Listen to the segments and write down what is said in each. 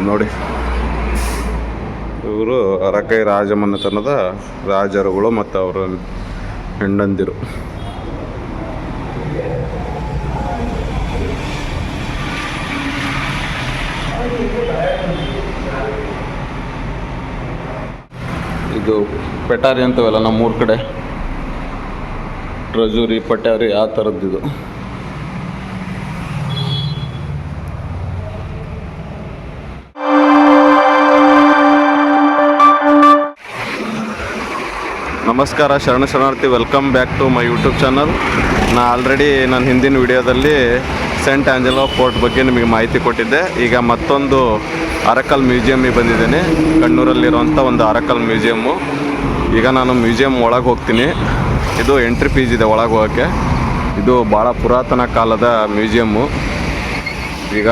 ಇದು ನೋಡಿ. ಇವರು ಅರಕೈ ರಾಜಮನೆತನದ ರಾಜರುಗಳು ಮತ್ತು ಅವರ ಹೆಂಡಂದಿರು ಇದು ಪೆಟಾರಿ ಅಂತವೆಲ್ಲ ನಮ್ಮೂರ ಕಡೆ. ಟ್ರಜೂರಿ, ಪಟ್ಯಾರಿ, ಆ ಥರದ್ದಿದು. ನಮಸ್ಕಾರ ಶರಣ ಶರಣಾರ್ಥಿ welcome back to my YouTube channel ನಾ ಆಲ್ರೆಡಿ ನನ್ನ ಹಿಂದಿನ ವಿಡಿಯೋದಲ್ಲಿ ಸೆಂಟ್ ಆಂಜಲೋ ಫೋರ್ಟ್ ಬಗ್ಗೆ ನಿಮಗೆ ಮಾಹಿತಿ ಕೊಟ್ಟಿದ್ದೆ. ಈಗ ಮತ್ತೊಂದು ಅರಕಲ್ ಮ್ಯೂಸಿಯಮ್ಮಿಗೆ ಬಂದಿದ್ದೇನೆ. ಕಣ್ಣೂರಲ್ಲಿರುವಂಥ ಒಂದು ಅರಕಲ್ ಮ್ಯೂಸಿಯಮ್ಮು ಈಗ ನಾನು ಮ್ಯೂಸಿಯಮ್ ಒಳಗೆ ಹೋಗ್ತೀನಿ. ಇದು ಎಂಟ್ರಿ ಫೀಸ್ ಇದೆ ಒಳಗೆ ಹೋಗೋಕ್ಕೆ. ಇದು ಭಾಳ ಪುರಾತನ ಕಾಲದ ಮ್ಯೂಸಿಯಮ್ಮು ಈಗ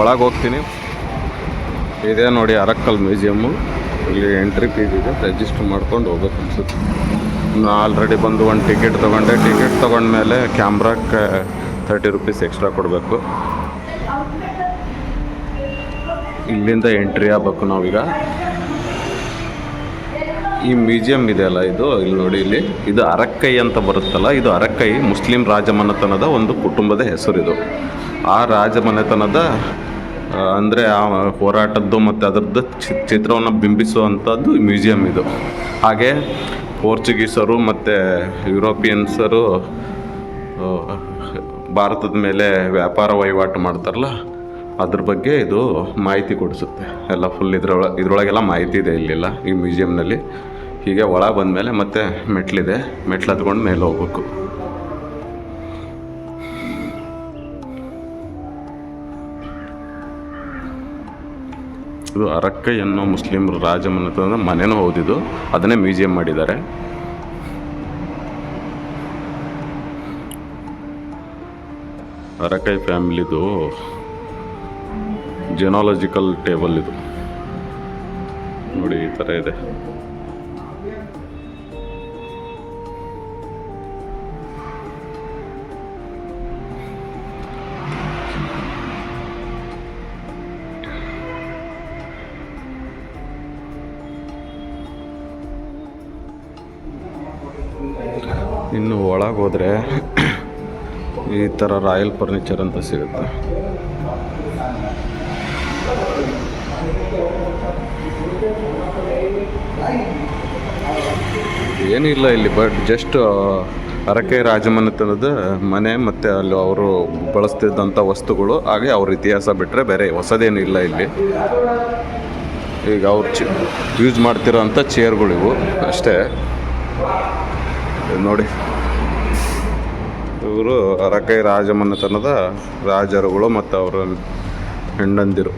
ಒಳಗೆ ಹೋಗ್ತೀನಿ. ಇದೆ ನೋಡಿ ಅರಕಲ್ ಮ್ಯೂಸಿಯಮ್ಮು ಇಲ್ಲಿ ಎಂಟ್ರಿ ಫೀಸ್ ಇದೆ ರಿಜಿಸ್ಟರ್ ಮಾಡ್ಕೊಂಡು ಹೋಗ್ಬೇಕು ಅನ್ಸುತ್ತೆ. ನಾ ಆಲ್ರೆಡಿ ಬಂದು ಒಂದು ಟಿಕೆಟ್ ತೊಗೊಂಡೆ ಟಿಕೆಟ್ ತೊಗೊಂಡ್ಮೇಲೆ ಕ್ಯಾಮ್ರಾಕ್ಕೆ ತರ್ಟಿ ರುಪೀಸ್ ಎಕ್ಸ್ಟ್ರಾ ಕೊಡಬೇಕು. ಇಲ್ಲಿಂದ ಎಂಟ್ರಿ ಆಗ್ಬೇಕು ನಾವೀಗ. ಈ ಮ್ಯೂಸಿಯಂ ಇದೆಯಲ್ಲ ಇದು, ಇಲ್ಲಿ ನೋಡಿ ಇಲ್ಲಿ. ಇದು ಅರಕ್ಕೈ ಅಂತ ಬರುತ್ತಲ್ಲ, ಇದು ಅರಕ್ಕೈ ಮುಸ್ಲಿಂ ರಾಜಮನೆತನದ ಒಂದು ಕುಟುಂಬದ ಹೆಸರಿದು. ಆ ರಾಜಮನೆತನದ ಅಂದರೆ ಆ ಹೋರಾಟದ್ದು ಮತ್ತು ಅದರದ್ದು ಚಿತ್ರವನ್ನು ಬಿಂಬಿಸುವಂಥದ್ದು ಮ್ಯೂಸಿಯಂ ಇದು. ಹಾಗೆ ಪೋರ್ಚುಗೀಸರು ಮತ್ತು ಯುರೋಪಿಯನ್ಸರು ಭಾರತದ ಮೇಲೆ ವ್ಯಾಪಾರ ವಹಿವಾಟು ಮಾಡ್ತಾರಲ್ಲ, ಅದ್ರ ಬಗ್ಗೆ ಇದು ಮಾಹಿತಿ ಕೊಡಿಸುತ್ತೆ. ಎಲ್ಲ ಫುಲ್ ಇದ್ರೊಳ, ಇದ್ರೊಳಗೆಲ್ಲ ಮಾಹಿತಿ ಇದೆ ಇಲ್ಲಿಲ್ಲ ಈ ಮ್ಯೂಸಿಯಂನಲ್ಲಿ. ಹೀಗೆ ಒಳ ಬಂದಮೇಲೆ ಮತ್ತೆ ಮೆಟ್ಲಿದೆ. ಮೆಟ್ಲು ಹತ್ಕೊಂಡು ಮೇಲೆ ಹೋಗ್ಬೇಕು. ಇದು ಅರಕ್ಕೈ ಅನ್ನೋ ಮುಸ್ಲಿಂ ರಾಜಮನೆತನದ ಮನೆನೂ ಹೌದಿದು. ಅದನ್ನೇ ಮ್ಯೂಸಿಯಂ ಮಾಡಿದ್ದಾರೆ. ಅರಕೈ ಫ್ಯಾಮಿಲಿದು ಜೆನಾಲಜಿಕಲ್ ಟೇಬಲ್ ಇದು. ನೋಡಿ ಈ ಥರ ಇದೆ. ಇನ್ನು ಒಳಗೆ ಹೋದರೆ ಈ ಥರ ರಾಯಲ್ ಫರ್ನಿಚರ್ ಅಂತ ಸಿಗುತ್ತೆ. ಏನಿಲ್ಲ ಇಲ್ಲಿ ಬಟ್ ಜಸ್ಟ್ ಅರಕೆ ರಾಜಮನೆತನದ ಮನೆ, ಮತ್ತು ಅಲ್ಲಿ ಅವರು ಬಳಸ್ತಿದ್ದಂಥ ವಸ್ತುಗಳು, ಹಾಗೆ ಅವ್ರ ಇತಿಹಾಸ ಬಿಟ್ಟರೆ ಬೇರೆ ಹೊಸದೇನು ಇಲ್ಲ ಇಲ್ಲಿ. ಈಗ ಅವ್ರು ಚಿ ಯೂಸ್ ಮಾಡ್ತಿರೋಂಥ ಚೇರ್ಗಳಿವು ಅಷ್ಟೇ. ನೋಡಿ. ಇವರು ಅರಕೈ ರಾಜಮನೆತನದ ರಾಜರುಗಳು ಮತ್ತು ಅವರ ಹೆಂಡಂದಿರು.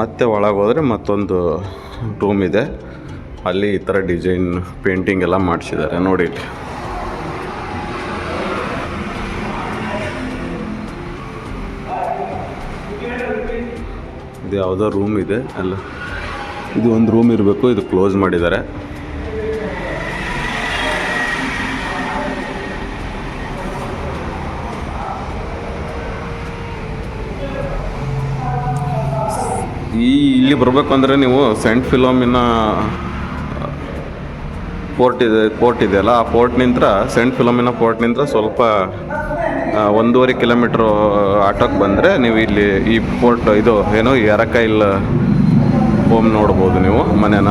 ಮತ್ತೆ ಒಳಗೆ ಹೋದರೆ ಮತ್ತೊಂದು ರೂಮ್ ಇದೆ. ಅಲ್ಲಿ ಈ ಥರ ಡಿಸೈನ್ ಪೇಂಟಿಂಗ್ ಎಲ್ಲ ಮಾಡಿಸಿದ್ದಾರೆ. ನೋಡಿ ಇದು ಯಾವುದೋ ರೂಮ್ ಇದೆ, ಅಲ್ಲ. ಇದು ಒಂದು ರೂಮ್ ಇರಬೇಕು, ಇದು ಕ್ಲೋಸ್ ಮಾಡಿದ್ದಾರೆ. ಈ ಇಲ್ಲಿ ಬರಬೇಕು ಅಂದರೆ ನೀವು ಸೆಂಟ್ ಫಿಲೋಮಿನ ಪೋರ್ಟ್ ಇದೆ ಪೋರ್ಟ್ ಇದೆಯಲ್ಲ, ಆ ಪೋರ್ಟ್ ನಿಂತ್ರ ಸೆಂಟ್ ಫಿಲೋಮಿನ ಪೋರ್ಟ್ ನಿಂತ್ರ ಸ್ವಲ್ಪ ಒಂದೂವರೆ ಕಿಲೋಮೀಟ್ರ್ ಆಟೋಕ್ಕೆ ಬಂದರೆ ನೀವು ಇಲ್ಲಿ ಈ ಪೋರ್ಟ್ ಇದು ಏನು ಎರಕೈಲ್ ಹೋಮ್ ನೋಡ್ಬೋದು ನೀವು, ಮನೇನ.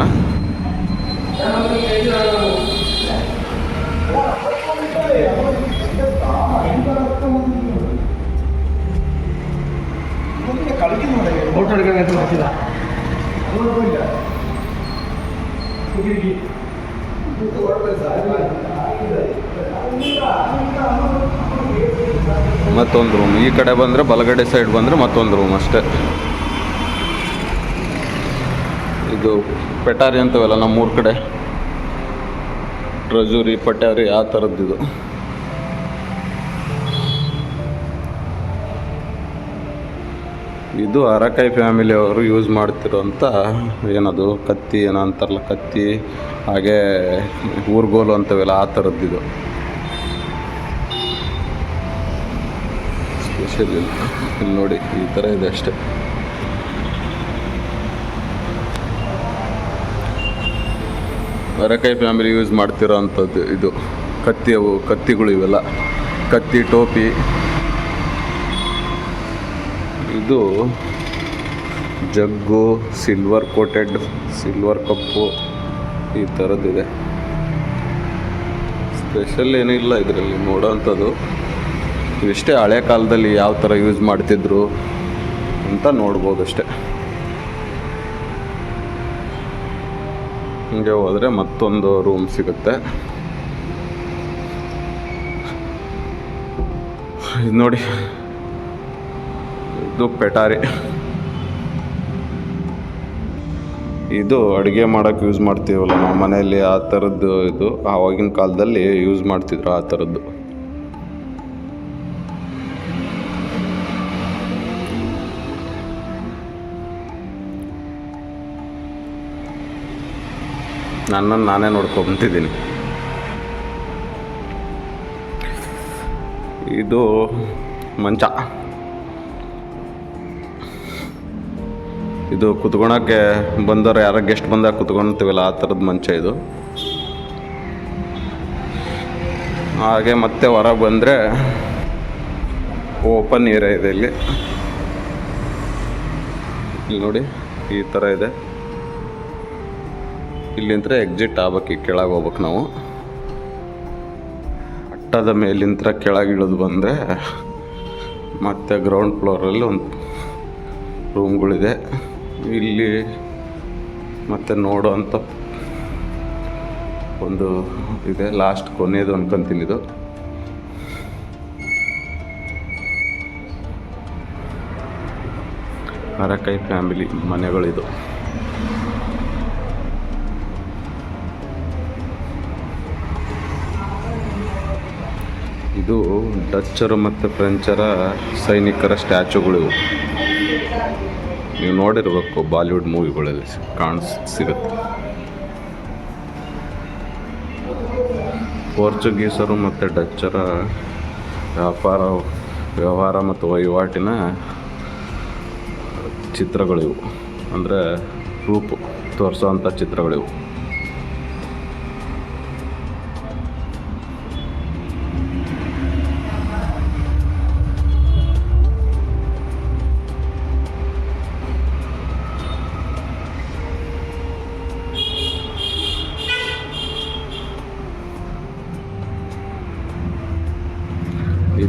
ಮತ್ತೊಂದು ರೂಮ್ ಈ ಕಡೆ ಬಂದರೆ ಬಲಗಡೆ ಸೈಡ್ ಬಂದರೆ ಮತ್ತೊಂದು ರೂಮ್ ಅಷ್ಟೇ. ಇದು ಪೆಟಾರಿ ಅಂತವಲ್ಲ ನಮ್ಮೂರ ಕಡೆ. ಟ್ರಜೂರಿ ಪಟ್ಯಾರಿ ಆ ಥರದ್ದಿದು ಇದು. ಅರಕಾಯಿ ಫ್ಯಾಮಿಲಿ ಅವರು ಯೂಸ್ ಮಾಡ್ತಿರೋಂಥ ಏನದು? ಕತ್ತಿ ಏನೋ ಅಂತಾರಲ್ಲ, ಕತ್ತಿ, ಹಾಗೆ ಊರ್ಗೋಲು ಅಂತವೆಲ್ಲ ಆ ಥರದ್ದು ಸ್ಪೆಷಲ್ ಇಲ್ಲ ಇಲ್ಲಿ ನೋಡಿ, ಈ ಥರ ಇದೆ ಅಷ್ಟೇ. ಅರಕಾಯಿ ಫ್ಯಾಮಿಲಿ ಯೂಸ್ ಮಾಡ್ತಿರೋ ಅಂಥದ್ದು ಇದು. ಕತ್ತಿ ಅವು ಕತ್ತಿಗಳು ಇವೆಲ್ಲ. ಕತ್ತಿ, ಟೋಪಿ. ಇದು jug silver coated silver cup ಈ ಥರದ್ದಿದೆ ಸ್ಪೆಷಲ್ ಏನಿಲ್ಲ ಇದರಲ್ಲಿ ನೋಡೋವಂಥದ್ದು ಇವಿಷ್ಟೇ ಹಳೆ ಕಾಲದಲ್ಲಿ ಯಾವ ಥರ ಯೂಸ್ ಮಾಡ್ತಿದ್ರು ಅಂತ ನೋಡ್ಬೋದು ಅಷ್ಟೆ. ಹಿಂಗೆ ಹೋದರೆ ಮತ್ತೊಂದು ರೂಮ್ ಸಿಗುತ್ತೆ. ಇದು ನೋಡಿ, ಇದು ಪೆಟಾರಿ. ಇದು ಅಡುಗೆ ಮಾಡೋಕ್ಕೆ ಯೂಸ್ ಮಾಡ್ತೀವಲ್ಲ ನಾವು ಮನೆಯಲ್ಲಿ ಆ ಥರದ್ದು ಇದು, ಆವಾಗಿನ ಕಾಲದಲ್ಲಿ ಯೂಸ್ ಮಾಡ್ತಿದ್ರು ಆ ಥರದ್ದು. ನನ್ನನ್ನು ನಾನೇ ನೋಡ್ಕೊಂತಿದ್ದೀನಿ ಇದು ಮಂಚ. ಇದು ಕುತ್ಕೊಳಕ್ಕೆ ಬಂದವರು ಯಾರೋ ಗೆಸ್ಟ್ ಬಂದಾಗ ಕುತ್ಕೊಳ್ತೀವಲ್ಲ ಆ ಥರದ ಮಂಚ ಇದು. ಹಾಗೆ ಮತ್ತೆ ಹೊರಗೆ ಬಂದರೆ ಓಪನ್ ಏರಿಯಾ ಇದೆ ಇಲ್ಲಿ. ಇಲ್ಲಿ ನೋಡಿ, ಈ ಥರ ಇದೆ. ಇಲ್ಲಿಂದ ಎಕ್ಸಿಟ್ ಆಗ್ಬೇಕು ಕೆಳಗೆ ಹೋಗ್ಬೇಕು ನಾವು. ಅಟ್ಟದ ಮೇಲಿಂತ್ರ ಕೆಳಗೆ ಇಳಿದು ಬಂದರೆ ಮತ್ತೆ ಗ್ರೌಂಡ್ ಫ್ಲೋರಲ್ಲಿ ಒಂದು ರೂಮ್ಗಳಿದೆ ಇಲ್ಲಿ ಮತ್ತೆ ನೋಡೋವಂಥ ಒಂದು ಇದೆ ಲಾಸ್ಟ್ ಕೊನೆಯದು ಅನ್ಕೊಂತೀನಿ ಇದು ಅರಕೈ ಫ್ಯಾಮಿಲಿ ಮನೆಗಳಿದು. ಇದು ಡಚ್ಚರು ಮತ್ತು ಫ್ರೆಂಚರ ಸೈನಿಕರ ಸ್ಟ್ಯಾಚುಗಳು ನೀವು ನೋಡಿರಬೇಕು ಬಾಲಿವುಡ್ ಮೂವಿಗಳಲ್ಲಿ ಕಾಣಿಸ್ ಸಿಗುತ್ತೆ. ಪೋರ್ಚುಗೀಸರು ಮತ್ತು ಡಚ್ಚರ ವ್ಯಾಪಾರ, ವ್ಯವಹಾರ ಮತ್ತು ವಹಿವಾಟಿನ ಚಿತ್ರಗಳಿವು ಅಂದರೆ ರೂಪು ತೋರಿಸೋವಂಥ ಚಿತ್ರಗಳಿವು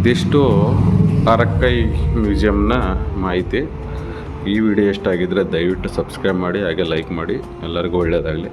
ಇದಿಷ್ಟು ಅರಕ್ಕೈ ಮ್ಯೂಸಿಯಮ್ನ ಮಾಹಿತಿ. ಈ ವಿಡಿಯೋ ಇಷ್ಟ ಆಗಿದ್ರೆ ದಯವಿಟ್ಟು ಸಬ್ಸ್ಕ್ರೈಬ್ ಮಾಡಿ, ಹಾಗೆ ಲೈಕ್ ಮಾಡಿ. ಎಲ್ಲರಿಗೂ ಒಳ್ಳೆಯದಾಗಲಿ